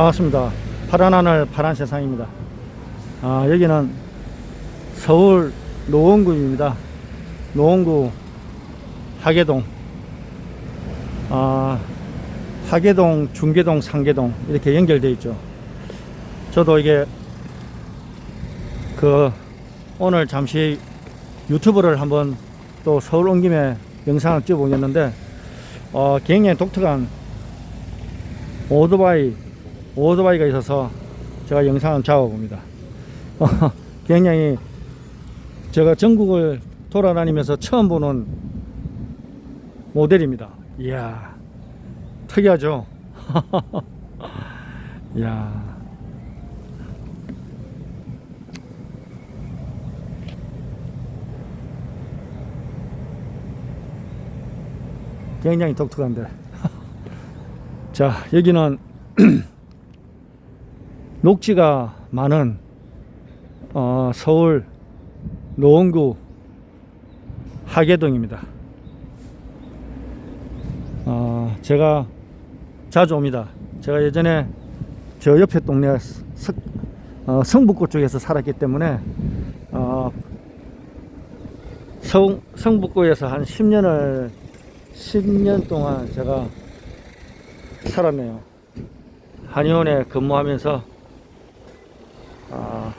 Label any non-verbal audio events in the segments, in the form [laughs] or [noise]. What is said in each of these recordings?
반갑습니다. 파란 하늘 파란 세상입니다. 아, 여기는 서울 노원구입니다. 노원구 하계동. 아, 하계동, 중계동, 상계동 이렇게 연결되어 있죠. 저도 이게 그 오늘 잠시 유튜브를 한번 또 서울 온 김에 영상을 찍어보겠는데 어, 굉장히 독특한 오토바이 오토바이가 있어서 제가 영상을 잡아봅니다. 어, 굉장히 제가 전국을 돌아다니면서 처음 보는 모델입니다. 이야, 특이하죠? [laughs] 이야. 굉장히 독특한데. [laughs] 자, 여기는 [clears throat] 녹지가 많은 어, 서울 노원구 하계동입니다. 어, 제가 자주 옵니다. 제가 예전에 저 옆에 동네 석, 어, 성북구 쪽에서 살았기 때문에 어, 성, 성북구에서 한 10년을 10년 동안 제가 살았네요. 한의원에 근무하면서 아,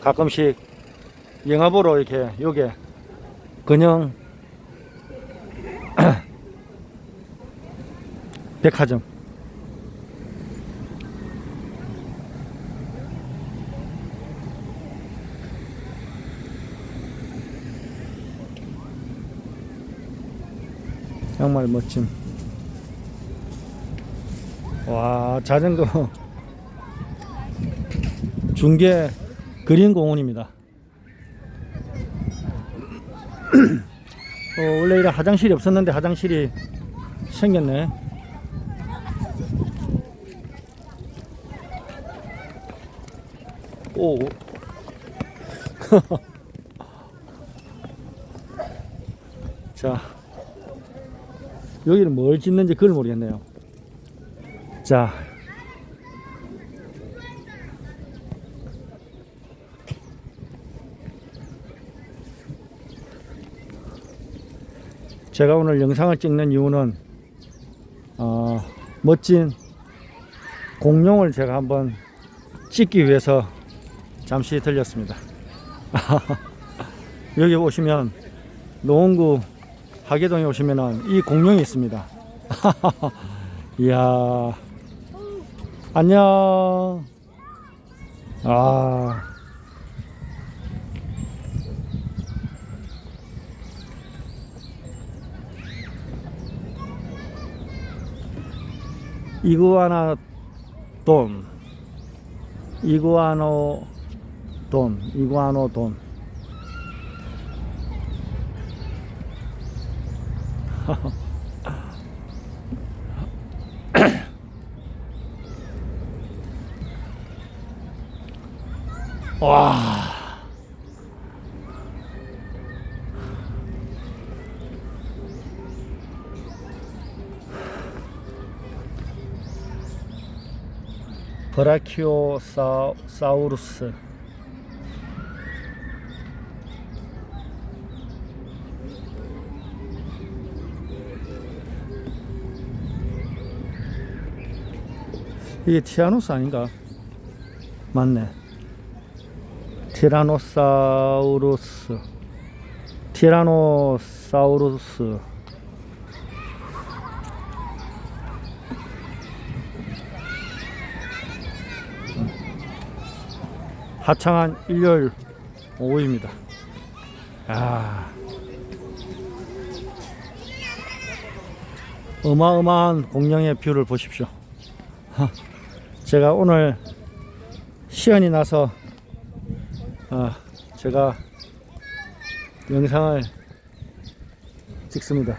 가끔씩 영화 보러 이렇게 요게 근영 [clears throat] 백화점. 정말 멋짐 와 자전거 [laughs] 중계 그린공원입니다. [clears throat] 어, 원래 이런 화장실이 없었는데 화장실이 생겼네. 오. [laughs] 자, 여기는 뭘 짓는지 그걸 모르겠네요. 자, 제가 오늘 영상을 찍는 이유는 어, 멋진 공룡을 제가 한번 찍기 위해서 잠시 들렸습니다. [laughs] 여기 오시면 노원구 하계동에 오시면은 이 공룡이 있습니다. [laughs] 이야, 안녕. 아, 이구아나 돈, 이구아노 돈, 이구아노 돈. [laughs] 와. 브라키오사우루스 이게 티라노스 아닌가? 맞네. 티라노사우루스. 티라노사우루스. 하창한 일요일 오후입니다. 아. 어마어마한 공룡의 뷰를 보십시오. 하, 제가 오늘 시연이 나서 아, 제가 영상을 찍습니다.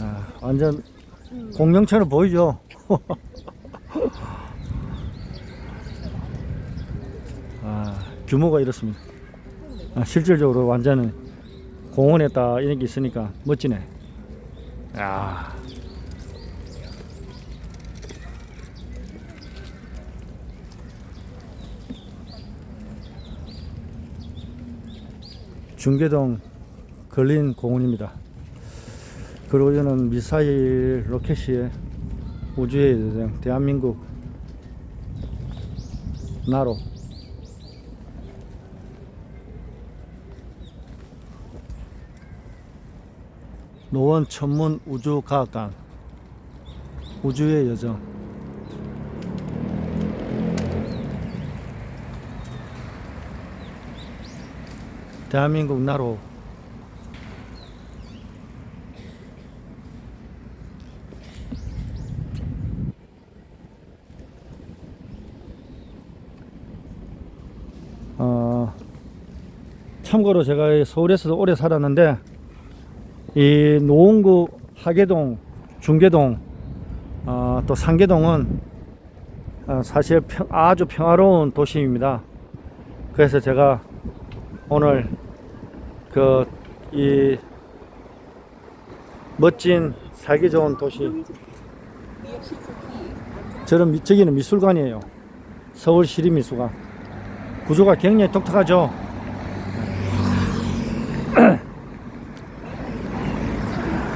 아, 완전 공룡처럼 보이죠? [laughs] 규모가 이렇습니다. 아, 실질적으로 완전히 공원에다 이런 게 있으니까 멋지네. 야. 중계동 걸린 공원입니다. 그리고 저는 미사일 로켓이 우주에 대한민국 나로 노원 천문 우주과학관 우주의 여정. 대한민국 나로. 어, 참고로 제가 서울에서도 오래 살았는데 이 노원구 하계동, 중계동, 어, 또 상계동은 어, 사실 평- 아주 평화로운 도시입니다. 그래서 제가 오늘 그 이 멋진 살기 좋은 도시 저런 미- 저기는 미술관이에요. 서울시립미술관. 구조가 굉장히 독특하죠. [clears throat]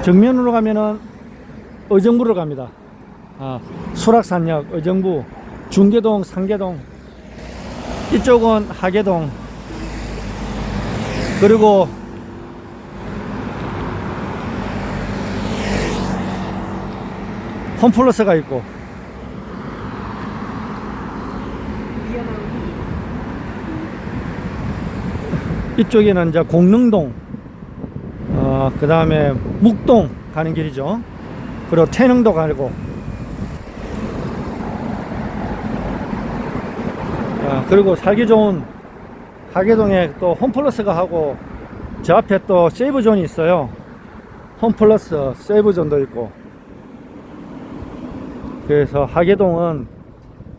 정면으로 가면은 의정부로 갑니다. 아, 수락산역, 의정부, 중계동, 상계동. 이쪽은 하계동. 그리고 홈플러스가 있고 이쪽에는 이제 공릉동, 어, 그 다음에 묵동 가는 길이죠. 그리고 태릉도 가고. 아, 그리고 살기 좋은 하계동에 또 홈플러스가 하고 저 앞에 또 세이브존이 있어요. 홈플러스 세이브존도 있고. 그래서 하계동은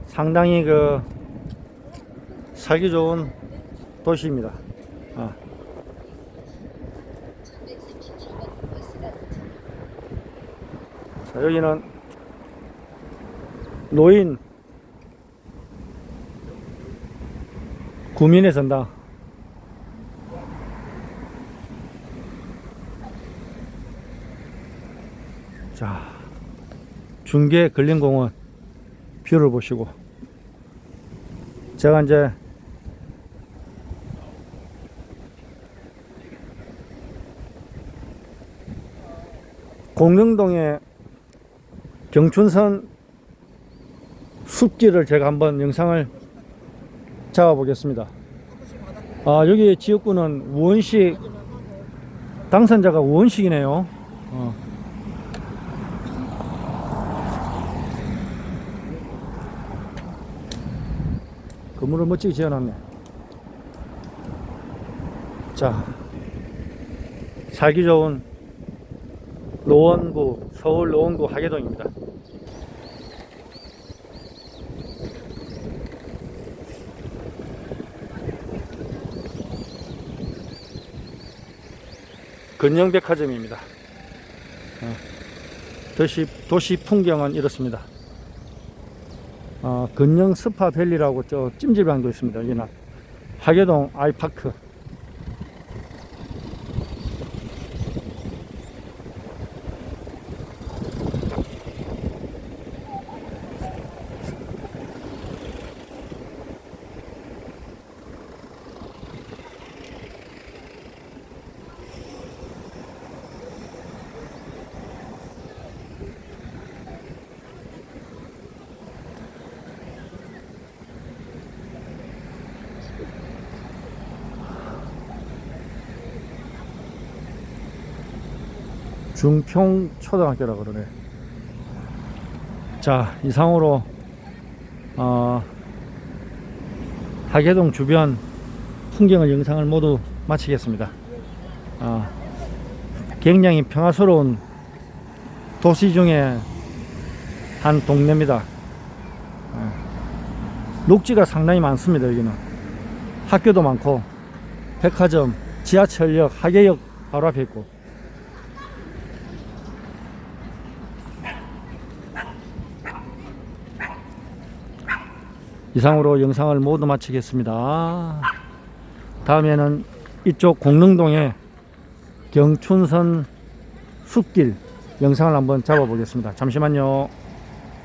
상당히 그 살기 좋은 도시입니다. 아. 여기는 노인 구민의 전당. 자, 중계 근린공원 뷰를 보시고 제가 이제 공릉동의 경춘선 숲길을 제가 한번 영상을 잡아 보겠습니다. 아, 여기 지역구는 우원식 당선자가 우원식이네요. 어. 건물을 멋지게 지어놨네. 자, 살기 좋은 노원구, 서울 노원구 하계동입니다. 근영백화점입니다. 어, 도시, 도시 풍경은 이렇습니다. 어, 근영 스파밸리라고 저 찜질방도 있습니다. 여기는 하계동 아이파크. 중평 초등학교라 그러네. 자, 이상으로 어, 하계동 주변 풍경을 영상을 모두 마치겠습니다. 어, 굉장히 평화스러운 도시 중에 한 동네입니다. 어, 녹지가 상당히 많습니다. 여기는 학교도 많고 백화점, 지하철역, 하계역 바로 앞에 있고 이상으로 영상을 모두 마치겠습니다. 다음에는 이쪽 공릉동의 경춘선 숲길 영상을 한번 잡아보겠습니다. 잠시만요.